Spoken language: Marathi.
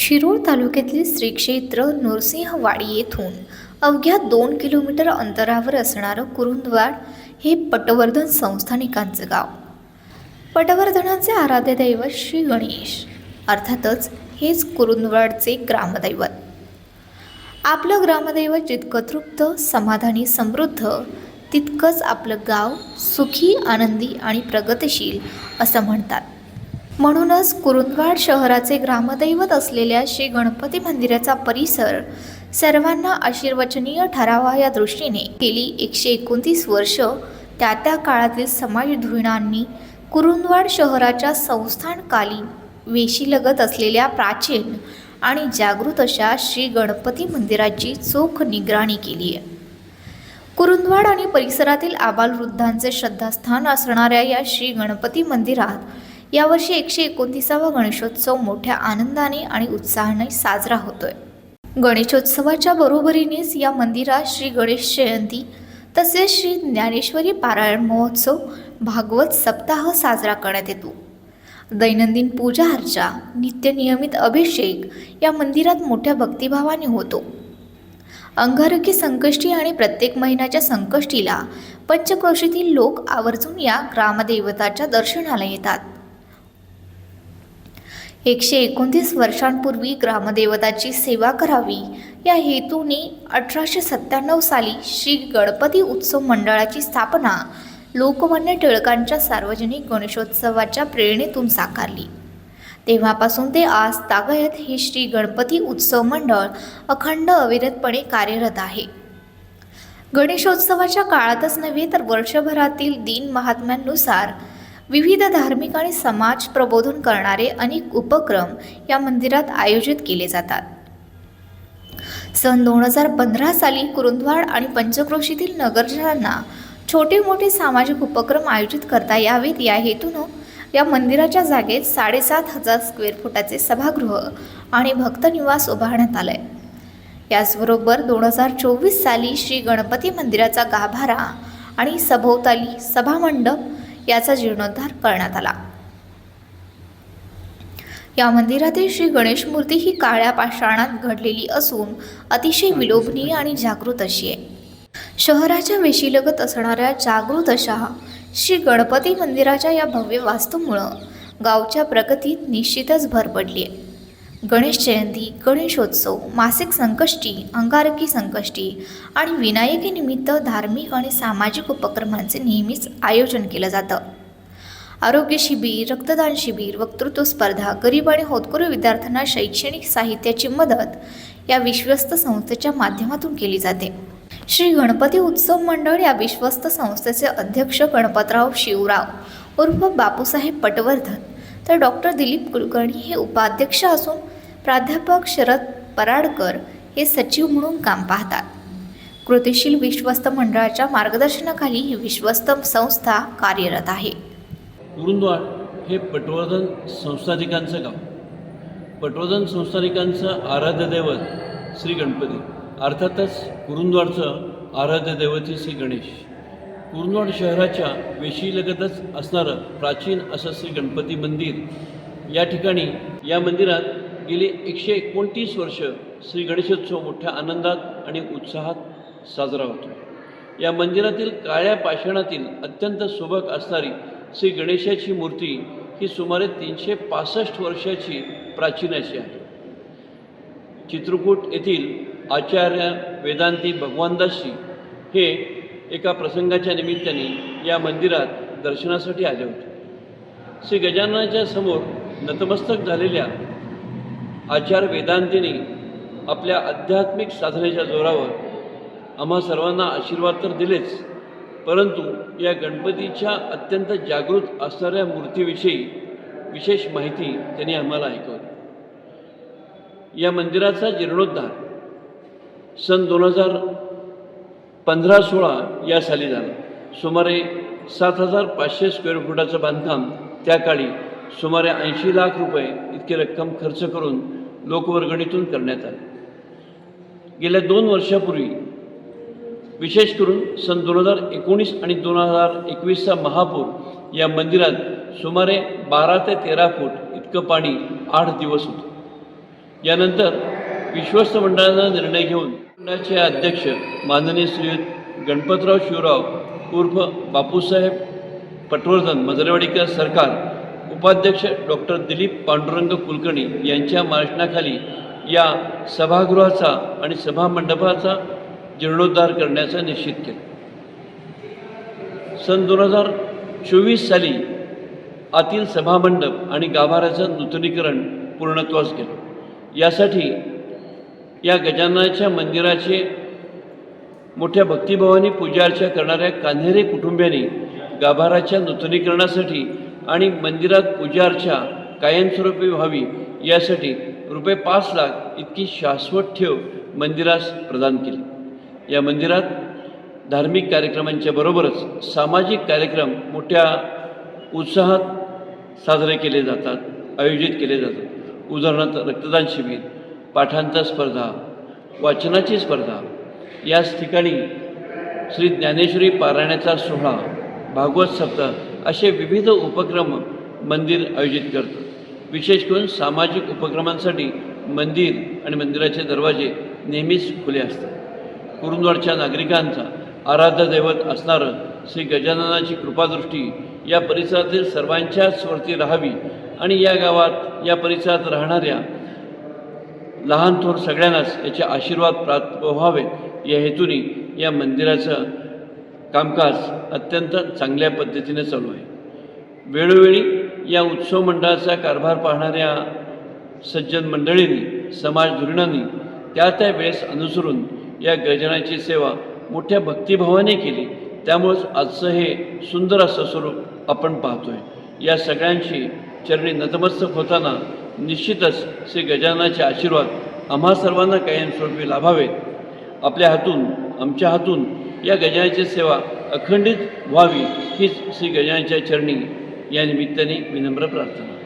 शिरूळ तालुक्यातील श्री क्षेत्र नृसिंहवाडी येथून अवघ्या दोन किलोमीटर अंतरावर असणारं कुरुंदवाड हे पटवर्धन संस्थानिकांचं गाव. पटवर्धनाचे आराध्य दैवत श्री गणेश अर्थातच हेच कुरुंदवाडचे ग्रामदैवत. आपलं ग्रामदैवत जितकं तृप्त समाधानी समृद्ध तितकंच आपलं गाव सुखी आनंदी आणि प्रगतिशील असं म्हणतात. म्हणूनच कुरुंदवाड शहराचे ग्रामदैवत असलेल्या श्री गणपती मंदिराचा परिसर सर्वांना आशीर्वचनीय ठरावा या दृष्टीने गेली एकशे एकोणतीस वर्ष. त्या त्या काळातील समाजधुरीणांनी कुरुंदवाड शहराच्या संस्थानकालीन वेशीलगत असलेल्या प्राचीन आणि जागृत अशा श्री गणपती मंदिराची चोख निगराणी केली आहे. कुरुंदवाड आणि परिसरातील आबालवृद्धांचे श्रद्धास्थान असणाऱ्या या श्री गणपती मंदिरात यावर्षी एकशे एकोणतीसावा गणेशोत्सव मोठ्या आनंदाने आणि उत्साहाने साजरा होतोय. गणेशोत्सवाच्या बरोबरीनेच या मंदिरात श्री गणेश जयंती तसेच श्री ज्ञानेश्वरी पारायण महोत्सव भागवत सप्ताह साजरा करण्यात येतो. दैनंदिन पूजा अर्चा नित्यनियमित अभिषेक या मंदिरात मोठ्या भक्तिभावाने होतो. अंगारकी संकष्टी आणि प्रत्येक महिन्याच्या संकष्टीला पंचक्रोशीतील लोक आवर्जून या ग्रामदेवताच्या दर्शनाला येतात. एकशे एकोणतीस वर्षांपूर्वी ग्रामदेवताची सेवा करावी. या हेतूने अठराशे सत्त्याण्णव साली श्री गणपती उत्सव मंडळाची स्थापना लोकमान्य टिळकांच्या सार्वजनिक गणेशोत्सवाच्या प्रेरणेतून साकारली. तेव्हापासून ते आज तागयत हे श्री गणपती उत्सव मंडळ अखंड अविरतपणे कार्यरत आहे. गणेशोत्सवाच्या काळातच नव्हे तर वर्षभरातील दिन महात्म्यांनुसार विविध धार्मिक आणि समाज प्रबोधन करणारे अनेक उपक्रम या मंदिरात आयोजित केले जातात. सन दोन हजार पंधरा साली कुरुंदवाड आणि पंचक्रोशीतील नगरजनांना छोटे मोठे सामाजिक उपक्रम आयोजित करता यावेत. या हेतूनं या मंदिराच्या जागेत साडेसात हजार स्क्वेअर फुटाचे सभागृह आणि भक्तनिवास उभारण्यात आलंय. याचबरोबर दोन हजार चोवीस साली श्री गणपती मंदिराचा गाभारा आणि सभोवताली सभामंडप याचा जीर्णोद्धार करण्यात आला. या मंदिरातील श्री गणेश मूर्ती ही काळ्या पाषाणात घडलेली असून अतिशय विलोभनीय आणि जागृत अशी आहे. शहराच्या वेशीलगत असणाऱ्या जागृत अशा श्री गणपती मंदिराच्या या भव्य वास्तूमुळं गावच्या प्रगतीत निश्चितच भर पडली आहे गणेश जयंती गणेशोत्सव मासिक संकष्टी अंगारकी संकष्टी आणि विनायकीनिमित्त धार्मिक आणि सामाजिक उपक्रमांचे नेहमीच आयोजन केलं जातं. आरोग्य शिबिर रक्तदान शिबिर वक्तृत्व स्पर्धा गरीब आणि होतकरू विद्यार्थ्यांना शैक्षणिक साहित्याची मदत या विश्वस्त संस्थेच्या माध्यमातून केली जाते. श्री गणपती उत्सव मंडळ या विश्वस्त संस्थेचे अध्यक्ष गणपतराव शिवराव उर्फ बापूसाहेब पटवर्धन तर डॉक्टर दिलीप कुलकर्णी हे उपाध्यक्ष असून प्राध्यापक शरद पराडकर हे सचिव म्हणून काम पाहतात. कृतिशील विश्वस्त मंडळाच्या मार्गदर्शनाखाली ही विश्वस्त संस्था कार्यरत आहे. कुरुंदवाड हे पटवर्धन संस्थानिकांचं गाव. पटवर्धन संस्थानिकांचं आराध्य दैवत श्री गणपती. अर्थातच कुरुंदवाडचं आराध्य दैवत श्री गणेश. कुरनोड शहराच्या वेशीलगतच असणारं प्राचीन असं श्री गणपती मंदिर या ठिकाणी या मंदिरात गेली एकशे एकोणतीस वर्ष श्री गणेशोत्सव मोठ्या आनंदात आणि उत्साहात साजरा होतो. या मंदिरातील काळ्या पाषाणातील अत्यंत सुबक असणारी श्री गणेशाची मूर्ती ही सुमारे तीनशे पासष्ट वर्षाची प्राचीन अशी आहे. चित्रकूट येथील आचार्य वेदांती भगवानदासजी हे एका प्रसंगाच्या निमित्ताने या मंदिरात दर्शनासाठी आले होते. श्री गजाननाच्या समोर नतमस्तक झालेल्या आचार वेदांतीने आपल्या आध्यात्मिक साधनेच्या जोरावर आम्हा सर्वांना आशीर्वाद तर दिलेच परंतु या गणपतीच्या अत्यंत जागृत असणाऱ्या मूर्तीविषयी विशेष माहिती त्यांनी आम्हाला ऐकवली. या मंदिराचा जीर्णोद्धार सन दोन हजार पंधरा सोळा या साली झाला. सुमारे सात हजार पाचशे स्क्वेअर फुटाचं बांधकाम त्या काळी सुमारे ऐंशी लाख रुपये इतकी रक्कम खर्च करून लोकवर्गणीतून करण्यात आले. गेल्या दोन वर्षापूर्वी विशेष करून सन दोन हजार एकोणीस आणि दोन हजार एकवीसचा महापूर या मंदिरात सुमारे बारा ते तेरा फूट इतकं पाणी आठ दिवस होतं. यानंतर विश्वस्त मंडळाचा निर्णय घेऊन मंडळाचे अध्यक्ष माननीय श्री गणपतराव शिवराव उर्फ बापूसाहेब पटवर्धन मजरेवाडीकर सरकार उपाध्यक्ष डॉक्टर दिलीप पांडुरंग कुलकर्णी यांच्या मार्शनाखाली या सभागृहाचा आणि सभामंडपाचा जीर्णोद्धार करण्याचं निश्चित केला. सन दोन हजार चोवीस साली आतील सभामंडप आणि गाभाऱ्याचं नूतनीकरण पूर्णत्वास गेलं. यासाठी या गजाननाच्या मंदिराचे मोठ्या भक्तिभावाने पूजा अर्चा करणाऱ्या कान्हेरे कुटुंबियांनी गाभाराच्या नूतनीकरणासाठी आणि मंदिरात पूजा अर्चा कायमस्वरूपी व्हावी यासाठी रुपये पाच लाख इतकी शाश्वत ठेव मंदिरास प्रदान केली. या मंदिरात धार्मिक कार्यक्रमांच्या बरोबरच सामाजिक कार्यक्रम मोठ्या उत्साहात साजरे केले जातात आयोजित केले जातात. उदाहरणार्थ रक्तदान शिबिर पाठांतर स्पर्धा वाचनाची स्पर्धा याच ठिकाणी श्री ज्ञानेश्वरी पारायणाचा सोहळा भागवत सप्ताह असे विविध उपक्रम मंदिर आयोजित करतं विशेष करून सामाजिक उपक्रमांसाठी मंदिर आणि मंदिराचे दरवाजे नेहमीच खुले असतात. कुरुंदवाडच्या नागरिकांचा आराध्य दैवत असणारं श्री गजाननाची कृपादृष्टी या परिसरातील सर्वांच्याच वरती राहावी आणि या गावात या परिसरात राहणाऱ्या लहान थोर सगळ्यांनाच याचे आशीर्वाद प्राप्त व्हावे. या हेतूने या मंदिराचं कामकाज अत्यंत चांगल्या पद्धतीने चालू आहे. वेळोवेळी या उत्सव मंडळाचा कारभार पाहणाऱ्या सज्जन मंडळींनी समाज धुरणांनी त्या त्या वेळेस अनुसरून या गजनाची सेवा मोठ्या भक्तिभावाने केली. त्यामुळंच आजचं हे सुंदर असं स्वरूप आपण पाहतोय. या सगळ्यांची चरणी नतमस्तक होताना निश्चितच श्री गजाननाचे आशीर्वाद आम्हा सर्वांना कायमस्वरूपी लाभावेत आपल्या हातून आमच्या हातून या गजानाची सेवा अखंडित व्हावी हीच श्री गजानाच्या चरणी या निमित्ताने विनम्र प्रार्थना.